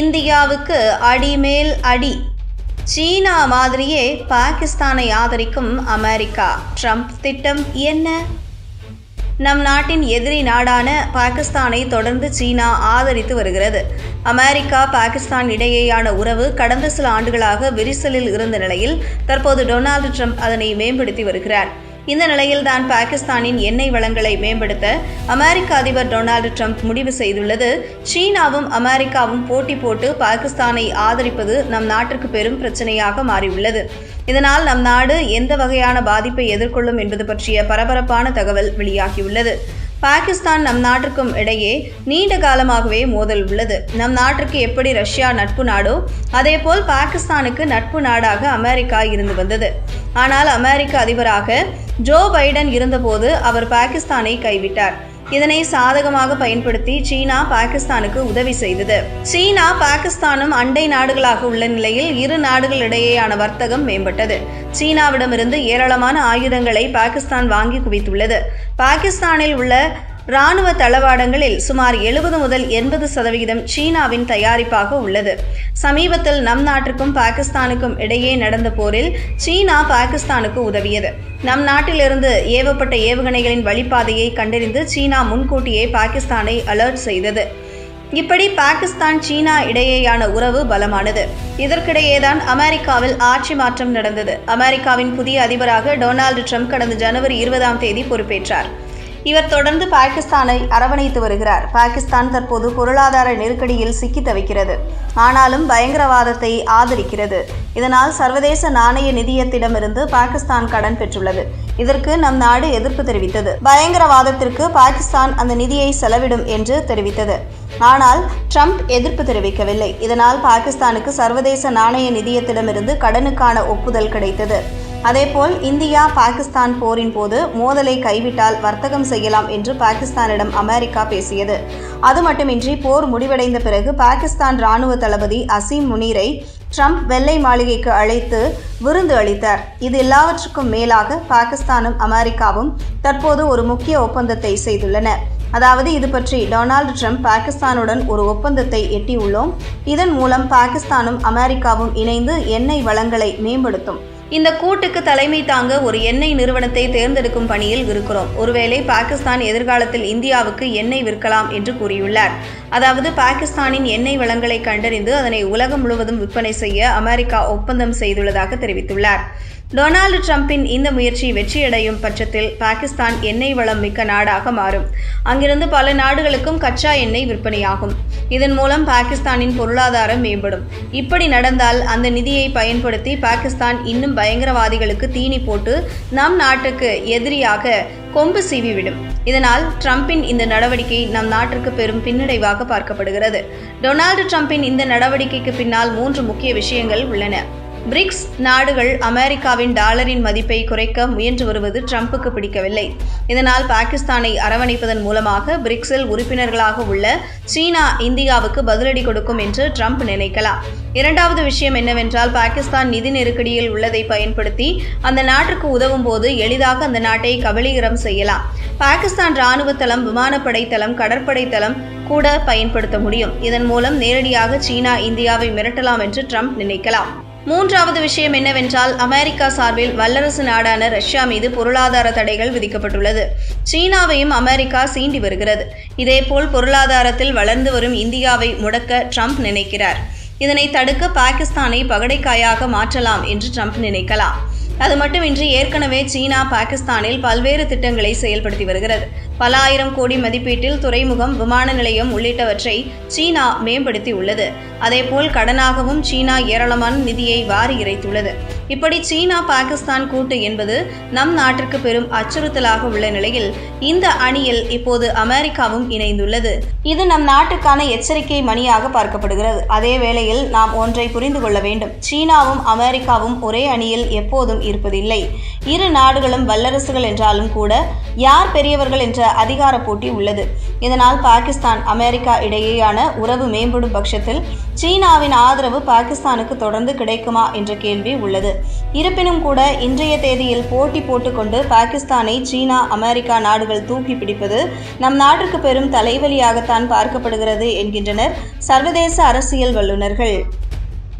இந்தியாவுக்கு அடிமேல் அடி. சீனா மாதிரியே பாகிஸ்தானை ஆதரிக்கும் அமெரிக்கா. ட்ரம்ப் திட்டம் என்ன? நம் நாட்டின் எதிரி நாடான பாகிஸ்தானை தொடர்ந்து சீனா ஆதரித்து வருகிறது. அமெரிக்கா பாகிஸ்தான் இடையேயான உறவு கடந்த சில ஆண்டுகளாக விரிசலில் இருந்த நிலையில் தற்போது டொனால்டு ட்ரம்ப் அதனை மேம்படுத்தி வருகிறார். இந்த நிலையில்தான் பாகிஸ்தானின் எண்ணெய் வளங்களை மேம்படுத்த அமெரிக்க அதிபர் டொனால்டு ட்ரம்ப் முடிவு செய்துள்ளது. சீனாவும் அமெரிக்காவும் போட்டி போட்டு பாகிஸ்தானை ஆதரிப்பது நம் நாட்டிற்கு பெரும் பிரச்சனையாக மாறியுள்ளது. இதனால் நம் நாடு எந்த வகையான பாதிப்பை எதிர்கொள்ளும் என்பது பற்றிய பரபரப்பான தகவல் வெளியாகியுள்ளது. பாகிஸ்தான் நம் நாட்டிற்கும் இடையே நீண்ட காலமாகவே மோதல் உள்ளது. நம் நாட்டிற்கு எப்படி ரஷ்யா நட்பு நாடோ அதேபோல் பாகிஸ்தானுக்கு நட்பு நாடாக அமெரிக்கா இருந்து வந்தது. ஆனால் அமெரிக்க அதிபராக ஜோ பைடன் இருந்தபோது அவர் பாகிஸ்தானை கைவிட்டார். இதனை சாதகமாக பயன்படுத்தி சீனா பாகிஸ்தானுக்கு உதவி செய்தது. சீனா பாகிஸ்தானும் அண்டை நாடுகளாக உள்ள நிலையில் இரு நாடுகளிடையேயான வர்த்தகம் மேம்பட்டது. சீனாவிடமிருந்து ஏராளமான ஆயுதங்களை பாகிஸ்தான் வாங்கி குவித்துள்ளது. பாகிஸ்தானில் உள்ள இராணுவ தளவாடங்களில் சுமார் எழுபது முதல் எண்பது சதவிகிதம் சீனாவின் தயாரிப்பாக உள்ளது. சமீபத்தில் நம் நாட்டிற்கும் பாகிஸ்தானுக்கும் இடையே நடந்த போரில் சீனா பாகிஸ்தானுக்கு உதவியது. நம் நாட்டிலிருந்து ஏவப்பட்ட ஏவுகணைகளின் வழிபாதையை கண்டறிந்து சீனா முன்கூட்டியே பாகிஸ்தானை அலர்ட் செய்தது. இப்படி பாகிஸ்தான் சீனா இடையேயான உறவு பலமானது. இதற்கிடையேதான் அமெரிக்காவில் ஆட்சி மாற்றம் நடந்தது. அமெரிக்காவின் புதிய அதிபராக டொனால்டு ட்ரம்ப் கடந்த ஜனவரி இருபதாம் தேதி பொறுப்பேற்றார். இவர் தொடர்ந்து பாகிஸ்தானை அரவணைத்து வருகிறார். பாகிஸ்தான் தற்போது பொருளாதார நெருக்கடியில் சிக்கி தவிக்கிறது. ஆனாலும் பயங்கரவாதத்தை ஆதரிக்கிறது. இதனால் சர்வதேச நாணய நிதியத்திடமிருந்து பாகிஸ்தான் கடன் பெற்றுள்ளது. இதற்கு நம் நாடு எதிர்ப்பு தெரிவித்தது. பயங்கரவாதத்திற்கு பாகிஸ்தான் அந்த நிதியை செலவிடும் என்று தெரிவித்தது. ஆனால் ட்ரம்ப் எதிர்ப்பு தெரிவிக்கவில்லை. இதனால் பாகிஸ்தானுக்கு சர்வதேச நாணய நிதியத்திடமிருந்து கடனுக்கான ஒப்புதல் கிடைத்தது. அதேபோல் இந்தியா பாகிஸ்தான் போரின் போது மோதலை கைவிட்டால் வர்த்தகம் செய்யலாம் என்று பாகிஸ்தானிடம் அமெரிக்கா பேசியது. அது மட்டுமின்றி போர் முடிவடைந்த பிறகு பாகிஸ்தான் ராணுவ தளபதி அசீம் முனீரை ட்ரம்ப் வெள்ளை மாளிகைக்கு அழைத்து விருந்து அளித்தார். இது எல்லாவற்றுக்கும் மேலாக பாகிஸ்தானும் அமெரிக்காவும் தற்போது ஒரு முக்கிய ஒப்பந்தத்தை செய்துள்ளன. அதாவது இது பற்றி டொனால்டு ட்ரம்ப் பாகிஸ்தானுடன் ஒரு ஒப்பந்தத்தை எட்டியுள்ளோம். இதன் மூலம் பாகிஸ்தானும் அமெரிக்காவும் இணைந்து எண்ணெய் வளங்களை மேம்படுத்தும். இந்த கூட்டுக்கு தலைமை தாங்க ஒரு எண்ணெய் நிறுவனத்தை தேர்ந்தெடுக்கும் பணியில் இருக்கிறோம். ஒருவேளை பாகிஸ்தான் எதிர்காலத்தில் இந்தியாவுக்கு எண்ணெய் விற்கலாம் என்று கூறியுள்ளார். அதாவது பாகிஸ்தானின் எண்ணெய் வளங்களை கண்டறிந்து அதனை உலகம் முழுவதும் விற்பனை செய்ய அமெரிக்கா ஒப்பந்தம் செய்துள்ளதாக தெரிவித்துள்ளார். டொனால்டு டிரம்பின் இந்த முயற்சி வெற்றியடையும் பட்சத்தில் பாகிஸ்தான் எண்ணெய் வளம் மிக்க நாடாக மாறும். அங்கிருந்து பல நாடுகளுக்கும் கச்சா எண்ணெய் விற்பனையாகும். இதன் மூலம் பாகிஸ்தானின் பொருளாதாரம் மேம்படும். இப்படி நடந்தால் அந்த நிதியை பயன்படுத்தி பாகிஸ்தான் இன்னும் பயங்கரவாதிகளுக்கு தீனி போட்டு நம் நாட்டுக்கு எதிரியாக கொம்பு சீவிவிடும். இதனால் ட்ரம்பின் இந்த நடவடிக்கை நம் நாட்டிற்கு பெரும் பின்னடைவாக பார்க்கப்படுகிறது. டொனால்டு ட்ரம்பின் இந்த நடவடிக்கைக்கு பின்னால் மூன்று முக்கிய விஷயங்கள் உள்ளன. பிரிக்ஸ் நாடுகள் அமெரிக்காவின் டாலரின் மதிப்பை குறைக்க முயன்று வருவது ட்ரம்புக்கு பிடிக்கவில்லை. இதனால் பாகிஸ்தானை அரவணைப்பதன் மூலமாக பிரிக்ஸில் உறுப்பினர்களாக உள்ள சீனா இந்தியாவுக்கு பதிலடி கொடுக்கும் என்று ட்ரம்ப் நினைக்கலாம். இரண்டாவது விஷயம் என்னவென்றால் பாகிஸ்தான் நிதி நெருக்கடியில் உள்ளதை பயன்படுத்தி அந்த நாட்டிற்கு உதவும் போது எளிதாக அந்த நாட்டை கபலீகரம் செய்யலாம். பாகிஸ்தான் ராணுவ தளம் விமானப்படை தளம் கடற்படை தளம் கூட பயன்படுத்த முடியும். இதன் மூலம் நேரடியாக சீனா இந்தியாவை மிரட்டலாம் என்று ட்ரம்ப் நினைக்கலாம். மூன்றாவது விஷயம் என்னவென்றால் அமெரிக்கா சார்பில் வல்லரசு நாடான ரஷ்யா மீது பொருளாதார தடைகள் விதிக்கப்பட்டுள்ளது. சீனாவையும் அமெரிக்கா சீண்டி வருகிறது. இதேபோல் பொருளாதாரத்தில் வளர்ந்து வரும் இந்தியாவை முடக்க ட்ரம்ப் நினைக்கிறார். இதனை தடுக்க பாகிஸ்தானை பகடைக்காயாக மாற்றலாம் என்று ட்ரம்ப் நினைக்கலாம். அது மட்டுமின்றி ஏற்கனவே சீனா பாகிஸ்தானில் பல்வேறு திட்டங்களை செயல்படுத்தி வருகிறது. பல ஆயிரம் கோடி மதிப்பீட்டில் துறைமுகம் விமான நிலையம் உள்ளிட்டவற்றை சீனா மேம்படுத்தி உள்ளது அதேபோல் கடனாகவும் சீனா ஏராளமான நிதியை வாரி இறைத்துள்ளது. இப்படி சீனா பாகிஸ்தான் கூட்டு என்பது நம் நாட்டிற்கு பெரும் அச்சுறுத்தலாக உள்ள நிலையில் இந்த அணியில் இப்போது அமெரிக்காவும் இணைந்துள்ளது. இது நம் நாட்டுக்கான எச்சரிக்கை மணியாக பார்க்கப்படுகிறது. அதே வேளையில் நாம் ஒன்றை புரிந்து கொள்ள வேண்டும். சீனாவும் அமெரிக்காவும் ஒரே அணியில் எப்போதும் இருப்பதில்லை. இரு நாடுகளும் வல்லரசுகள் என்றாலும் கூட யார் பெரியவர்கள் என்ற அதிகார போட்டி உள்ளது. இதனால் பாகிஸ்தான் அமெரிக்கா இடையேயான உறவு மேம்படும் பட்சத்தில் சீனாவின் ஆதரவு பாகிஸ்தானுக்கு தொடர்ந்து கிடைக்குமா என்ற கேள்வி உள்ளது. இருப்பினும் கூட இன்றைய தேதியில் போட்டி போட்டுக்கொண்டு பாகிஸ்தானை சீனா அமெரிக்கா நாடுகள் தூக்கி பிடிப்பது நம் நாட்டிற்கு பெரும் தலைவலியாகத்தான் பார்க்கப்படுகிறது என்கின்றனர் சர்வதேச அரசியல் வல்லுநர்கள்.